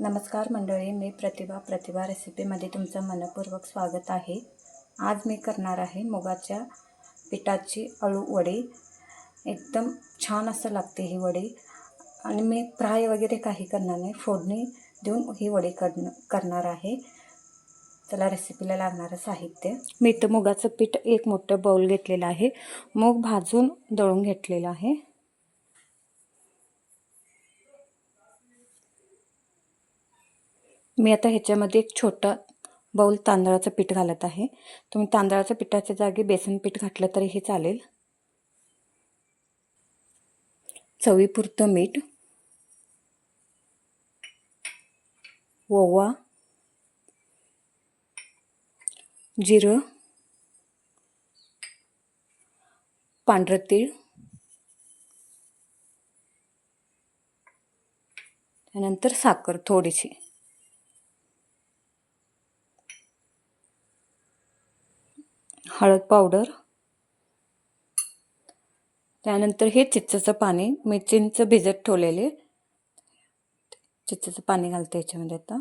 नमस्कार मंडळी मी प्रतिभा प्रतिभा रेसिपीमध्ये तुमचं मनपूर्वक स्वागत आहे. आज मी करणार आहे मुगाच्या पिठाची अळू वडी. एकदम छान असं लागते ही वडी. आणि मी फ्राय वगैरे काही करणार नाही फोडणी देऊन ही वडी करण करणार आहे. त्याला रेसिपीला लागणारं साहित्य. मी तर मुगाचं पीठ एक मोठं बाऊल घेतलेलं आहे. मूग भाजून दळून घेतलेलं आहे. मी आता ह्याच्यामध्ये एक छोटा बाऊल तांदळाचं पीठ घालत आहे. तुम्ही तांदळाच्या पिठाच्या जागी बेसन पीठ घातलं तरी हे चालेल. चवीपुरतं मीठ. ओवा. जिरं. पांढरं तीळ. त्यानंतर साखर थोडीशी. हळद पावडर. त्यानंतर हे चिंचेचं पाणी मी चिंच भिजत ठेवलेले. चिंचेचं पाणी घालते याच्यामध्ये आता.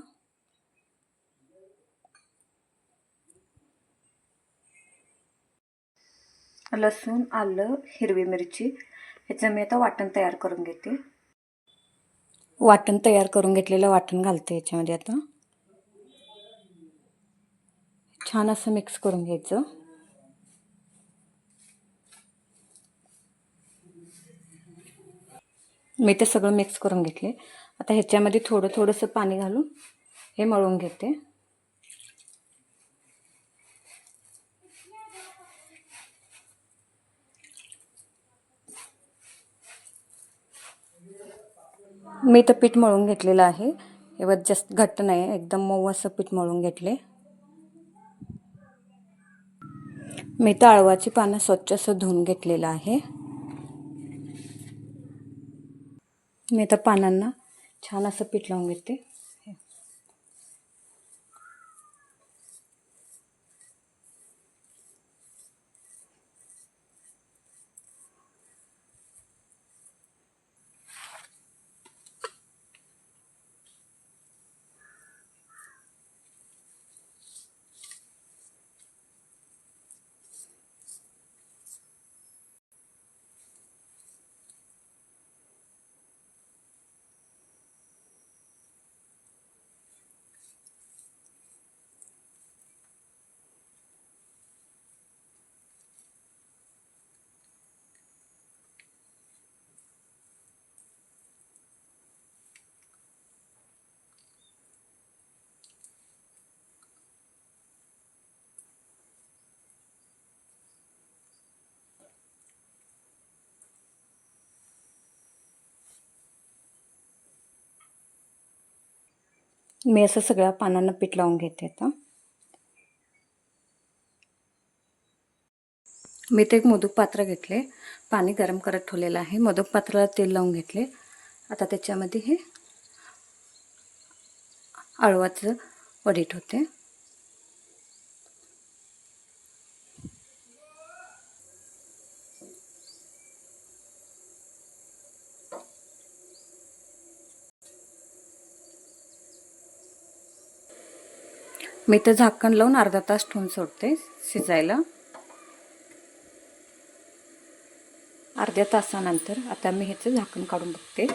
लसूण आलं हिरवी मिरची ह्याचं मी आता वाटण तयार करून घेते. वाटण तयार करून घेतलेलं वाटण घालते याच्यामध्ये आता. छान असं मिक्स करून घ्यायचं. मी ते सगळं मिक्स करून घेतले. आता ह्याच्यामध्ये थोडं थोडंसं पाणी घालून हे मळून घेते. मी तर पीठ मळून घेतलेलं आहे. एवढं जास्त घट्ट नाही एकदम मऊ असं पीठ मळून घेतले. मी तर आळवाची पानं स्वच्छ असं धुवून घेतलेलं आहे. मी आता पानांना छान असं पीठ लावून घेते. मी असं सगळ्या पानांना पीठ लावून घेते आता. मी ते एक मोदक पात्र घेतले. पाणी गरम करत ठेवलेलं आहे. मोदक पात्राला तेल लावून घेतले. आता त्याच्यामध्ये हे आळवाचं वडीट होते मी तर झाकण लावून अर्धा तास ठेवून सोडते शिजायला. अर्ध्या तासानंतर आता मी ह्याचं झाकण काढून बघते.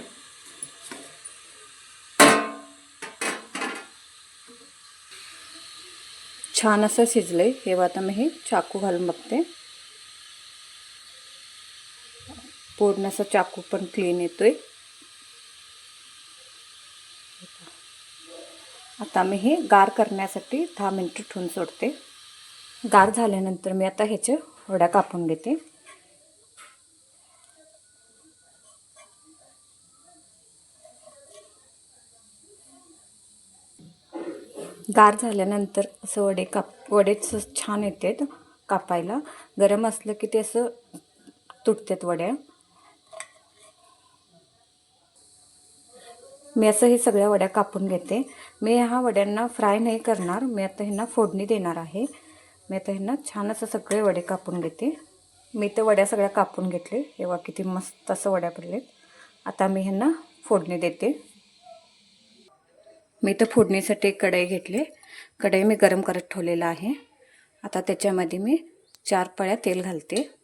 छान असं शिजलंय. तेव्हा आता मी हे चाकू घालून बघते. पूर्ण असं चाकू पण क्लीन येतोय. आता मी हे गार करण्यासाठी दहा मिनटं ठेवून सोडते. गार झाल्यानंतर मी आता ह्याच्या वड्या कापून घेते. गार झाल्यानंतर असं वडे काप वडेच छान येतात कापायला. गरम असलं की ते असं तुटतात वड्या. मी असं हे सगळ्या वड्या कापून घेते. मी ह्या वड्यांना फ्राय नाही करणार. मी आता ह्यांना फोडणी देणार आहे. मी आता ह्यांना छान असं सगळे वडे कापून घेते. मी तर वड्या सगळ्या कापून घेतले. एव्हा किती मस्त असं वड्या पडलेत. आता मी ह्यांना फोडणी देते. मी तर फोडणीसाठी एक कढई घेतले. कढई मी गरम करत ठेवलेला आहे. आता त्याच्यामध्ये मी चार पळ्या तेल घालते.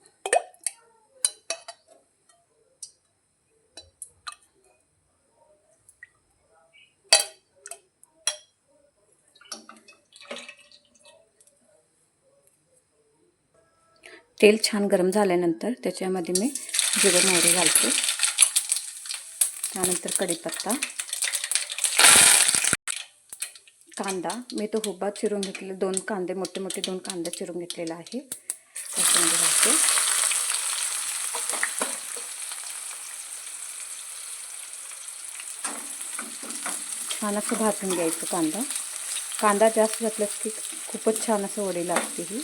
तेल छान गरम झाल्यानंतर त्याच्यामध्ये मी जिरं मोहरी घालते. त्यानंतर कढीपत्ता. कांदा. मी तो हुबा चिरून घेतलेला दोन कांदे मोठे मोठे दोन कांदे चिरून घेतलेला आहे. त्याच्यामध्ये घालते. छान असं भाजून घ्यायचं कांदा. कांदा जास्त घातला की खूपच छान असं वडी लागते ही.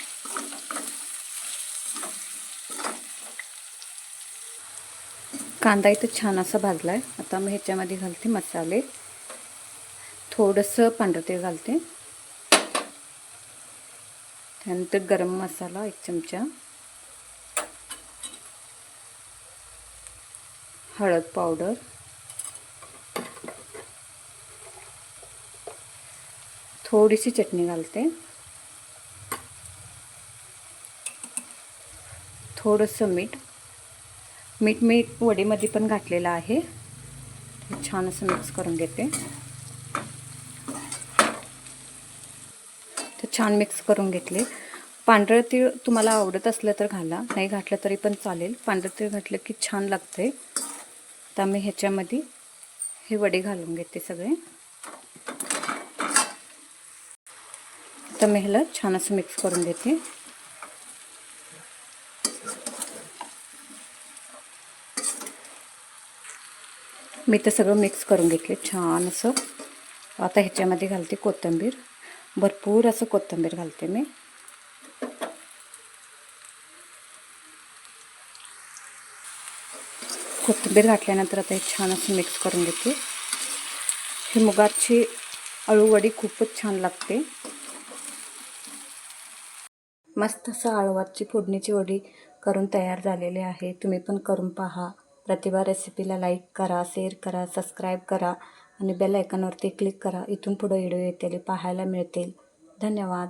कांदा इथं छान असा भाजला आहे आता मी ह्याच्यामध्ये घालते मसाले. थोडंसं पांढरं तेल घालते. त्यानंतर गरम मसाला एक चमचा. हळद पावडर. थोडीशी चटणी घालते. थोडंसं मीठ. मीठ मी वडीमध्ये पण घातलेलं आहे. छान असं मिक्स करून घेते. तर छान मिक्स करून घेतले. पांढरं तीळ तुम्हाला आवडत असलं तर घाला नाही घातलं तरी पण चालेल. पांढरं तीळ घातलं की छान लागते तर मी ह्याच्यामध्ये हे वडे घालून घेते सगळे. तर मी ह्याला छान असं मिक्स करून घेते. मी तर सगळं मिक्स करून घेतले. छान असं. आता ह्याच्यामध्ये घालते कोथिंबीर. भरपूर असं कोथिंबीर घालते मी. कोथिंबीर घातल्यानंतर आता हे छान असं मिक्स करून घेते. ही मुगाची अळूवडी खूपच छान लागते. मस्त असं अळवाची फोडणीची वडी करून तयार झालेली आहे. तुम्ही पण करून पहा. प्रतिभा रेसिपीला लाईक करा शेअर करा सबस्क्राईब करा आणि बेल आयकॉनवरती क्लिक करा. इथून पुढे व्हिडिओ येतील पाहायला मिळतील. धन्यवाद.